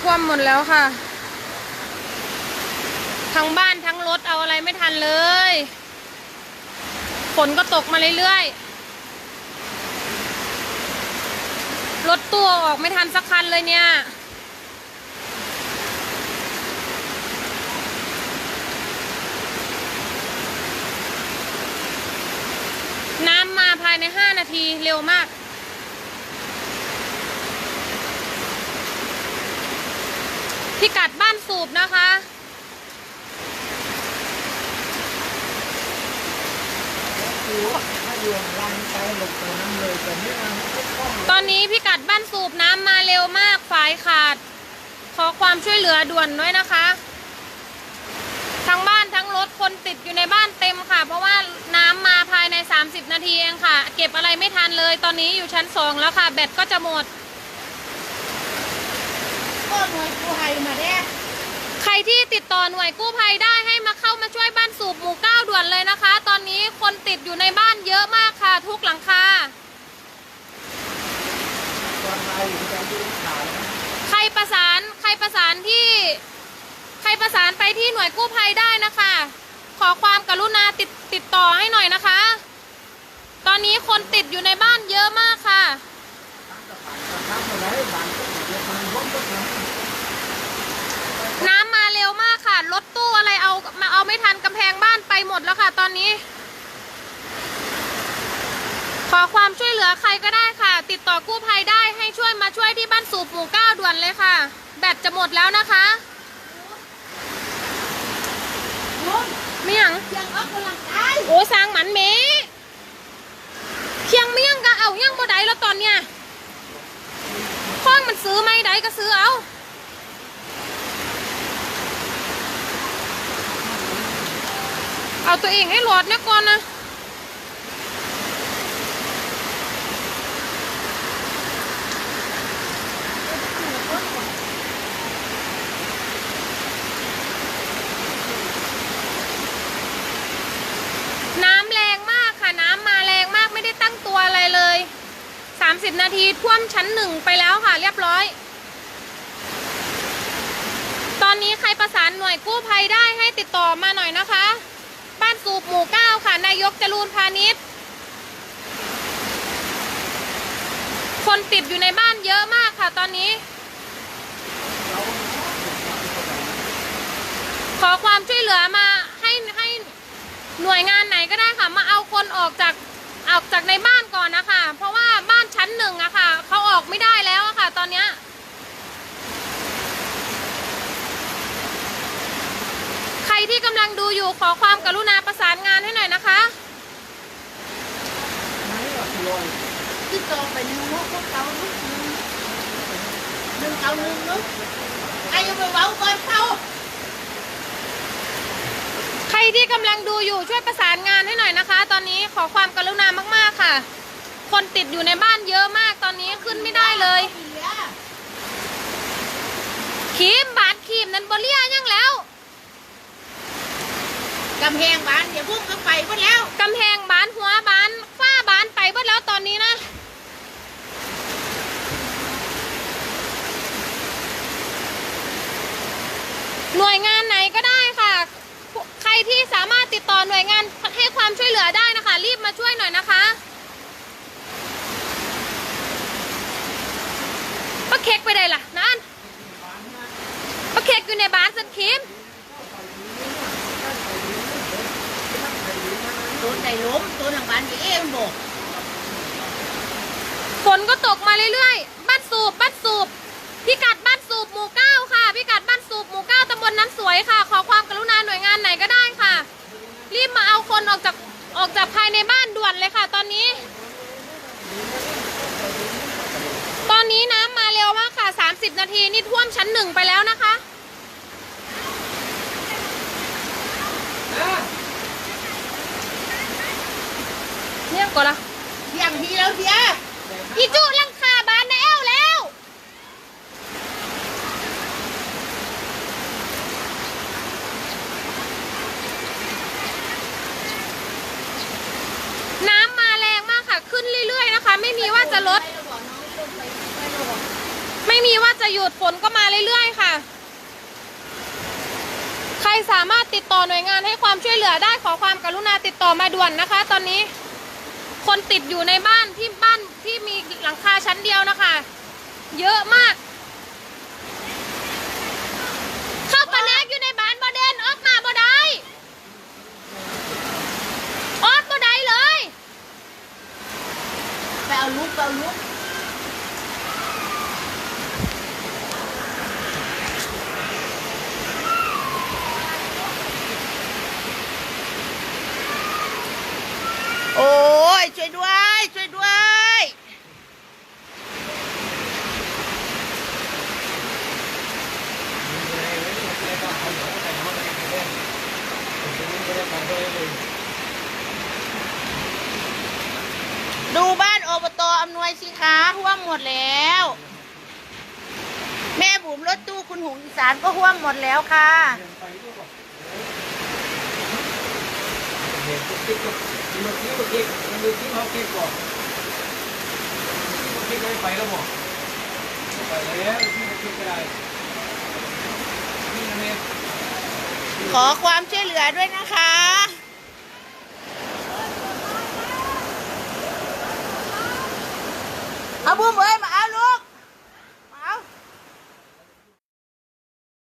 ท่วมหมดแล้วค่ะ ทั้งบ้านทั้งรถเอาอะไรไม่ทันเลย ฝนก็ตกมาเรื่อยๆ รถตู้ออกไม่ทันสักคันเลยเนี่ย น้ำมาภายใน 5 นาทีเร็วมาก พิกัดบ้านสูบนะคะ ถ้าอยู่ลังไปหลบ ตอนนี้พิกัดบ้านสูบน้ำมาเร็วมากฝายขาด ขอความช่วยเหลือด่วนด้วยนะคะ ทั้งบ้านทั้งรถคนติดอยู่ในบ้านเต็มค่ะ เพราะว่าน้ำมาภายใน 30 นาทีเองค่ะ เก็บอะไรไม่ทันเลย ตอนนี้อยู่ชั้น2แล้วค่ะ แบตก็จะหมดก็หน่วยกู้ภัยมาแด้ ใครที่ติดต่อหน่วยกู้ภัยได้ให้มาเข้ามาช่วยบ้านสูบหมู่เก้าด่วนเลยนะคะ ตอนนี้คนติดอยู่ในบ้านเยอะมากค่ะ ทุกหลังคาใครประสานใครประสานที่ ใครประสานไปที่หน่วยกู้ภัยได้นะคะ ขอความกรุณาติดติดต่อให้หน่อยนะคะ ตอนนี้คนติดอยู่ในบ้านเยอะมากค่ะน้ำ ร็วมากค่ะ รถตู้อะไรเอามาเอาไม่ทันกำแพงบ้านไปหมดแล้วค่ะ ตอนนี้ ขอความช่วยเหลือใครก็ได้ค่ะ ติดต่อกู้ภัยได้ให้ช่วยมาช่วยที่บ้านสูบหมู่เก้าด่วนเลยค่ะ แบตจะหมดแล้วนะคะร่มไม่หยังยังออกกำลังกายโอ้สร้างหมันเมเคียงเมี่ยงก็เอาย่างบ่ได้แล้วตอนเนี้ยข้องมันซื้อไม่ได้ก็ซื้อเอา เอาตัวเองให้หลอดนี่ยก่อนนะน้ำแรงมากค่ะน้ำมาแรงมากไม่ได้ตั้งตัวอะไรเลย30 นาทีท่วมชั้นหนึ่งไปแล้วค่ะ เรียบร้อย ตอนนี้ใครประสานหน่วยกู้ภัยได้ให้ติดต่อมาหน่อยนะคะ บ้านสูบหมู่เก้าค่ะ นายกจรูนพาณิชย์ คนติดอยู่ในบ้านเยอะมากค่ะตอนนี้ ขอความช่วยเหลือมาให้ให้หน่วยงานไหนก็ได้ค่ะ มาเอาคนออกจากออกจากในบ้านก่อนนะคะ เพราะว่าบ้านชั้นหนึ่งอะค่ะเขาออกไม่ได้แล้วอะค่ะ ตอนเนี้ยใคร ที่กำลังดูอยู่ขอความกรุณาประสานงานให้หน่อยนะคะไม่หรอกลอยที่ตองไปหนึ่งนกก็เตาลุกหนึ่งหนึ่งเตาหนึ่งนกใครจะไปเว้าก่อนเตาใครที่กำลังดูอยู่ช่วยประสานงานให้หน่อยนะคะ ตอนนี้ขอความกรุณามากๆค่ะ คนติดอยู่ในบ้านเยอะมากตอนนี้ขึ้นไม่ได้เลย ขีมบาดขีมนั้นบเลียยังแล้ว กำแพงบ้านอย่าพุ่งเข้าไปหมดแล้วกำแพงบานหัวบานฝ้าบานไปเบิดแล้วตอนนี้นะหน่วยงานไหนก็ได้ค่ะ ใครที่สามารถติดต่อหน่วยงานให้ความช่วยเหลือได้นะคะ รีบมาช่วยหน่อยนะคะป้าเค้กไปได้ล่ะนั่นป้าเค้กอยู่ในบ้านสันคิม ตัว ไหนล้มตัวหลังบ้านพี่เอ็มบอกฝนก็ตกมาเรื่อยๆ บ้านสูบบ้านสูบพิกัดบ้านสูบหมู่เก้าค่ะพิกัดบ้านสูบหมู่เก้าตำบลน้ำสวยค่ะ ขอความกรุณาหน่วยงานไหนก็ได้ค่ะ รีบมาเอาคนออกจากออกจากภายในบ้านด่วนเลยค่ะ ตอนนี้ ตอนนี้น้ำมาเร็วมากค่ะ 30 นาทีนี่ท่วมชั้นหนึ่งไปแล้วนะคะ ก่อนละเสียงทีแล้วเสียอีจุลังคาบานแอลแล้วน้ำมาแรงมากค่ะ ขึ้นเรื่อยๆนะคะ ไม่มีว่าจะลด ไม่มีว่าจะหยุดฝนก็มาเรื่อยๆค่ะ ใครสามารถติดต่อหน่วยงานให้ความช่วยเหลือได้ขอความกรุณาติดต่อมาด่วนนะคะ ตอนนี้ คนติดอยู่ในบ้านที่บ้านที่มีหลังคาชั้นเดียวนะคะ เยอะมาก เข้าปลาแนกอยู่ใน สิคะห่วงหมดแล้ว แม่บุ๋มรถตู้คุณหงอีสานก็ห่วงหมดแล้วค่ะ ขอความช่วยเหลือด้วยนะ